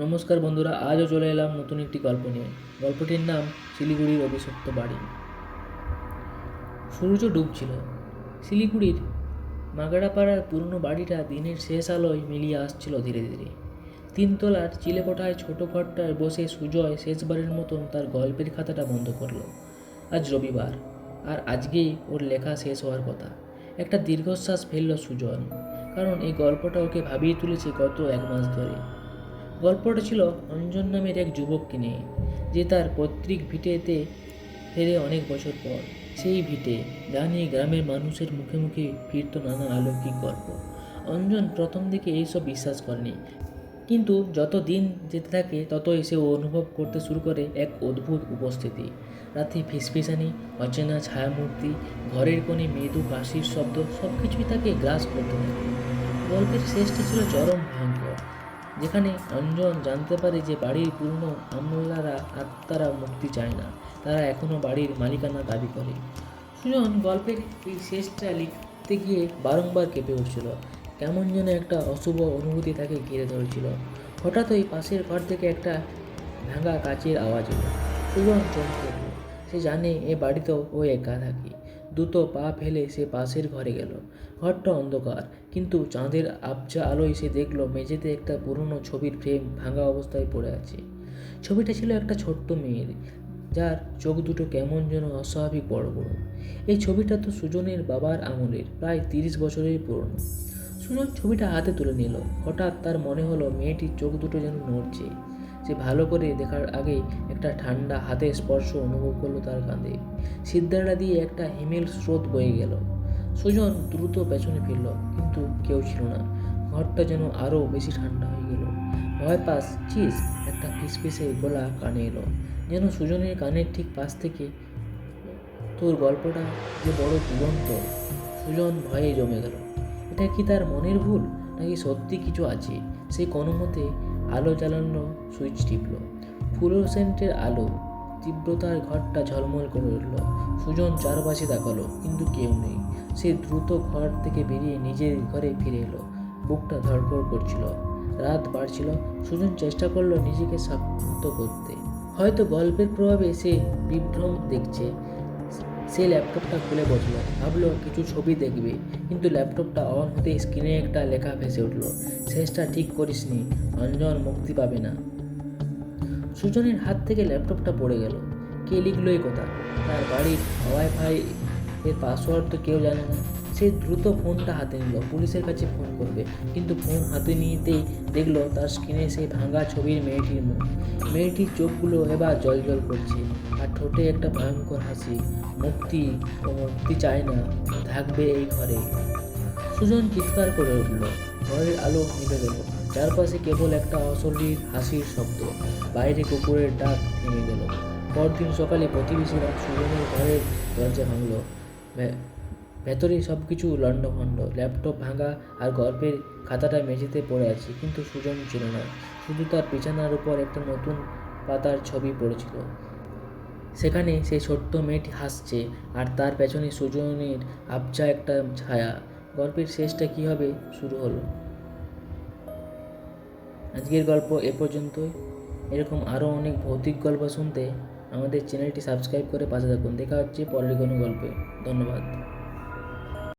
নমস্কার বন্ধুরা, আজও চলে এলাম নতুন একটি গল্প নিয়ে। গল্পটির নাম শিলিগুড়ির অভিশপ্ত বাড়ি। সূর্য ডুবছিল। শিলিগুড়ির মাগড়াপাড়ার পুরনো বাড়িটা দিনের শেষ আলোয় মিলিয়ে আসছিল ধীরে ধীরে। তিনতলার চিলেকোঠায় ছোট ঘরটায় বসে সুজয় শেষবারের মতন তার গল্পের খাতাটা বন্ধ করল। আজ রবিবার, আর আজকেই ওর লেখা শেষ হওয়ার কথা। একটা দীর্ঘশ্বাস ফেলল সুজন, কারণ এই গল্পটা ওকে ভাবিয়ে তুলেছে গত এক মাস ধরে। গল্পটা ছিল অঞ্জন নামের এক যুবককে নিয়ে, যে তার পৈতৃক ভিটেতে ফেরে অনেক বছর পর। সেই ভিটে যা নিয়ে গ্রামের মানুষের মুখে মুখে ফিরত নানা অলৌকিক গল্প। অঞ্জন প্রথম দিকে এইসব বিশ্বাস করেনি, কিন্তু যত দিন যেতে থাকে, ততই সে অনুভব করতে শুরু করে এক অদ্ভুত উপস্থিতি। রাতে ফিসফিসানি, অচেনা ছায়ামূর্তি, ঘরের কোণে মৃদু কাশির শব্দ সব কিছুই তাকে গ্রাস করতে থাকে। গল্পের শেষটা ছিল চরম ভয়ঙ্কর যেখানে অঞ্জন জানতে পারে যে বাড়ির পুরনো আমলারা আত্মারা মুক্তি চায় না, তারা এখনও বাড়ির মালিকানা দাবি করে। সুজন গল্পের এই শেষটা লিখতে গিয়ে বারংবার কেঁপে উঠছিল। কেমন যেন একটা অশুভ অনুভূতি তাকে ঘিরে ধরেছিল। হঠাৎই পাশের ঘর থেকে একটা ভাঙা কাচের আওয়াজ এলো। সুজন চমকে সে জানে এ বাড়িতেও ও একা থাকে। দ্রুত পা ফেলে সে পাশের ঘরে গেল। ঘরটা অন্ধকার, কিন্তু চাঁদের আবজা আলোয় সে দেখল মেঝেতে একটা পুরনো ছবির ফ্রেম ভাঙা অবস্থায় পড়ে আছে। ছবিটা ছিল একটা ছোট্ট মেয়ের, যার চোখ দুটো কেমন যেন অস্বাভাবিক বড় বড়। এই ছবিটা তো সুজনের বাবার আমলের, প্রায় তিরিশ বছরের পুরনো। সুজন ছবিটা হাতে তুলে নিল। হঠাৎ তার মনে হলো মেয়েটির চোখ দুটো যেন নড়ছে। সে ভালো করে দেখার আগে একটা ঠান্ডা হাতের স্পর্শ অনুভব করল তার কাঁধে। সিদ্ধারা দিয়ে একটা হিমেল স্রোত বয়ে গেল। সুজন দ্রুত পেছনে ফিরল, কিন্তু কেউ ছিল না। ঘরটা যেন আরও বেশি ঠান্ডা হয়ে গেল। ভয় পাস, চিস, একটা ফিসফিসে গলা কানে এলো। যেন সুজনের কানের ঠিক পাশ থেকে তোর গল্পটা যে বড় জীবন্ত সুজন ভয়ে জমে গেল। এটা কি তার মনের ভুল? নাকি সত্যি কিছু আছে? সে কোনো মতে আলো জ্বালানো সুইচ টিপল। ফ্লুরোসেন্টের আলো তীব্রতার ঘরটা ঝলমল করে উঠল। সুজন চারপাশে তাকালো, কিন্তু কেউ নেই। সে দ্রুত ঘর থেকে বেরিয়ে নিজের ঘরে ফিরে এলো। বুকটা ধড়ফড় করছিল। রাত বাড়ছিল। সুজন চেষ্টা করল নিজেকে শান্ত করতে। হয়তো গল্পের প্রভাবে সে বিভ্রম দেখছে। সে ল্যাপটপটা খুলে বসল। ভাবলো, কিছু ছবি দেখবে। কিন্তু ল্যাপটপটা অন হতে স্ক্রিনে একটা লেখা ভেসে উঠল, শেষটা ঠিক করিসনি, অঞ্জন মুক্তি পাবে না। সুজনের হাত থেকে ল্যাপটপটা পড়ে গেল। কে লিখলো এই কথা? তার বাড়ির ওয়াইফাই এর পাসওয়ার্ড তো কেউ জানে না। সে দ্রুত ফোনটা হাতে নিল। পুলিশের কাছে ফোন করবে। কিন্তু ফোন হাতে নিতেই দেখল তার স্ক্রিনে সেই ভাঙা ছবির মেয়েটির মুখ। মেয়েটির চোখগুলো এবার জল জল করছে আর ঠোঁটে একটা ভয়ঙ্কর হাসি। মুক্তি ও মুক্তি চায় না, থাকবে এই ঘরে। সুজন চিৎকার করে উঠল। ঘরের আলো নিভে গেল। চারপাশে কেবল একটা অশরীর হাসির শব্দ। বাইরে কুকুরের ডাক থেমে গেল। পরদিন সকালে প্রতিবেশীরা সুজনের ঘরের দরজা ভাঙল। ভেতরে সব কিছু লণ্ডভণ্ড, ল্যাপটপ ভাঙা আর গল্পের খাতাটা মেঝেতে পড়ে আছে, কিন্তু সুজন ছিল না। শুধু তার বিছানার উপর একটা নতুন পাতার ছবি পড়েছিল। সেখানে সেই ছোট্ট মেয়েটি হাসছে, আর তার পেছনে সুজনের আবজা একটা ছায়া। গল্পের শেষটা কী হবে, শুরু হলো। আজকের গল্প এ পর্যন্তই। এরকম আরও অনেক ভৌতিক গল্প শুনতে আমাদের চ্যানেলটি সাবস্ক্রাইব করে পাশে থাকুন। দেখা হচ্ছে পরের কোনো গল্পে। ধন্যবাদ।